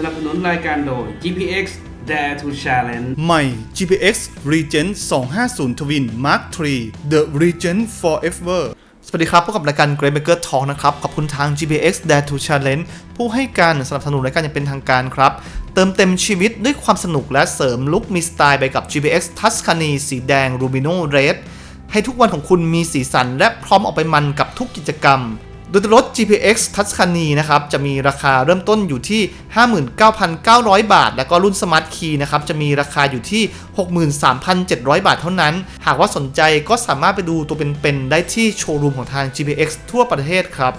สนับสนุนรายการโดย GPX Dare to Challenge ใหม่ GPX Regent 250 Twin Mark III The Regent Forever สวัสดีครับ พบกับรายการ Great Maker Talk นะครับ ขอบคุณทาง GPX Dare to Challenge ผู้ให้การสนับสนุนรายการอย่างเป็นทางการครับ เติมเต็มชีวิตด้วยความสนุกและเสริมลุคมีสไตล์ไปกับ GPX Tuscany สีแดง Rubino Red ให้ทุกวันของคุณมีสีสันและพร้อมออกไปมันกับทุกกิจกรรม โดยรถ GPX Tuscany นะครับจะมีราคาเริ่มต้นอยู่ที่ 59,900 บาท แล้วก็รุ่น Smart Key นะครับจะมีราคาอยู่ที่ 63,700 บาทเท่านั้น หากว่าสนใจก็สามารถไปดูตัวเป็นๆได้ที่โชว์รูมของทาง GPX ทั่วประเทศครับ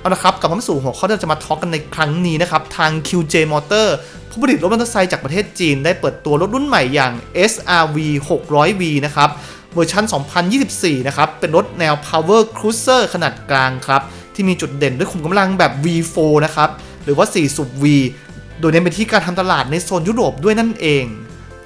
เอาละครับกลับมาสู่หัวข้อที่เราจะมาทอล์กกันในครั้งนี้นะครับ ทาง QJ Motor ผู้ผลิตรถมอเตอร์ไซค์จากประเทศจีน ได้เปิดตัวรถรุ่นใหม่อย่าง SRV 600V นะครับ เวอร์ชัน 2024 นะครับ เป็นรถแนว Power Cruiser ขนาดกลางครับ ที่มีจุดเด่นด้วยขุมกำลังแบบ V4 นะครับ หรือว่า 4 สูบ V โดยเน้นไปที่การทำตลาดในโซนยุโรปด้วยนั่นเอง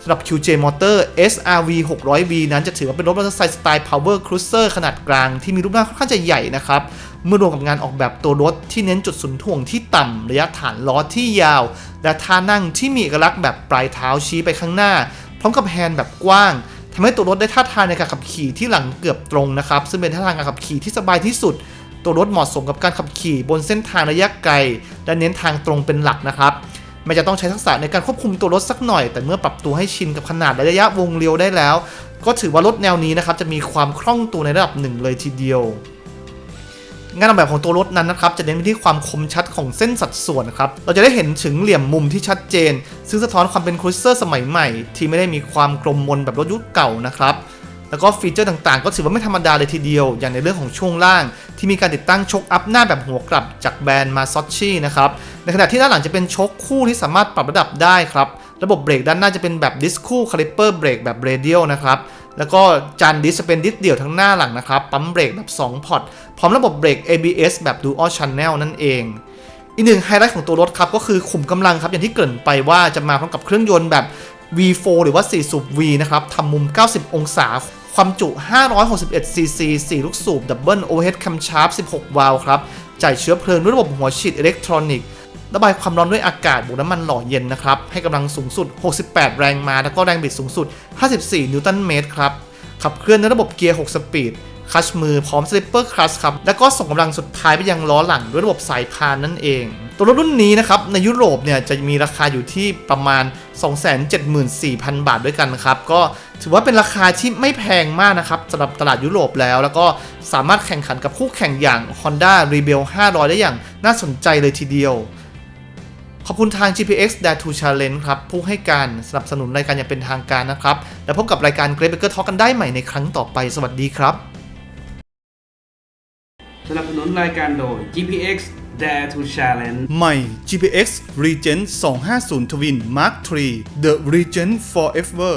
สำหรับ QJ Motor SRV 600V นั้นจะถือว่าเป็นรถมอเตอร์ไซค์สไตล์ Power Cruiser ขนาดกลาง ที่มีรูปร่างค่อนข้างจะใหญ่นะครับ เมื่อรวมกับงานออกแบบตัวรถที่เน้นจุดศูนย์ถ่วงที่ต่ำระยะฐานล้อที่ยาว และท่านั่งที่มีเอกลักษณ์แบบปลายเท้าชี้ไปข้างหน้า พร้อมกับแฮนด์แบบกว้าง ทำให้ตัวรถได้ท่าทางในการขับขี่ที่หลังเกือบตรงนะครับ ซึ่งเป็นท่าทางการขับขี่ที่สบายที่สุด ตัวรถเหมาะสมกับการขับขี่บนเส้นทางระยะไกล และเน้นทางตรงเป็นหลักนะครับไม่จะต้องใช้ทักษะในการควบคุมตัวรถสักหน่อย แต่เมื่อปรับตัวให้ชินกับขนาดและระยะวงเลี้ยวได้แล้ว ก็ถือว่ารถแนวนี้นะครับจะมีความคล่องตัวในระดับหนึ่งเลยทีเดียวงานออกแบบของตัวรถนั้นนะครับจะเน้นไปที่ความคมชัดของเส้นสัดส่วนครับ เราจะได้เห็นถึงเหลี่ยมมุมที่ชัดเจน ซึ่งสะท้อนความเป็นครูเซอร์สมัยใหม่ ที่ไม่ได้มีความกลมมนแบบรถยุคเก่านะครับ แล้วก็ฟีเจอร์ต่างๆ ก็ถือว่าไม่ธรรมดาเลยทีเดียว อย่างในเรื่องของช่วงล่าง ที่มีการติดตั้งชกอัพหน้าแบบหัวกลับจากแบรนด์มาซอ c ชี่นะครับ ในขณะที่ด้านหลังจะเป็นชกคู่ที่สามารถปรับระดับได้ครับระบบเบรกด้านหน้าจะเป็นแบบดิสคู่คาลิเปอร์เบรกแบบเรเดียลนะครับ แล้วก็จานดิสจะเป็นดิสเดี่ยวทั้งหน้าหลังนะครับ ปั๊มเบรกแบบ 2 พอร์ต พร้อมระบบเบรก ABS แบบ Dual Channel นั่นเอง อีกหนึ่งไฮไลท์ของตัวรถครับก็คือขุมกำลังครับอย่างที่เกริ่นไปว่าจะมาพร้อมกับเครื่องยนต์แบบ V4 หรือว่า 4 สูบ V นะครับทำมุม 90 องศา ความจุ 561 cc 4 ลูกสูบดับเบิลโอเวอร์เฮดคัมชาร์ป16 วาล์วครับจ่ายเชื้อเพลิงด้วยระบบหัวฉีดอิเล็กทรอนิกส์ระบายความร้อนด้วยอากาศบวกน้ำมันหล่อเย็นนะครับ ให้กำลังสูงสุด 68 แรงม้าแล้วก็แรงบิดสูงสุด 54 นิวตันเมตรครับ ขับเคลื่อนด้วยระบบเกียร์ 6 สปีด คลัชมือพร้อมสลิปเปอร์คลัชครับ แล้วก็ส่งกำลังสุดท้ายไปยังล้อหลังด้วยระบบสายพานนั่นเอง ตัวรถรุ่นนี้นะครับ ในยุโรปเนี่ยจะมีราคาอยู่ที่ประมาณ 274,000 บาทด้วยกันครับ ก็ถือว่าเป็นราคาที่ไม่แพงมากนะครับสำหรับตลาดยุโรปแล้ว แล้วก็สามารถแข่งขันกับคู่แข่งอย่าง Honda Rebel 500 ได้อย่างน่าสนใจเลยทีเดียวขอบคุณทาง GPX Dare to Challenge ครับ ผู้ให้การสนับสนุนรายการอย่างเป็นทางการนะครับ แล้วพบกับรายการ Great Baker Talk กันได้ใหม่ในครั้งต่อไป สวัสดีครับ สนับสนุนรายการโดย GPX Dare to Challenge ใหม่ GPX Regent 250 Twin Mark III The Regent Forever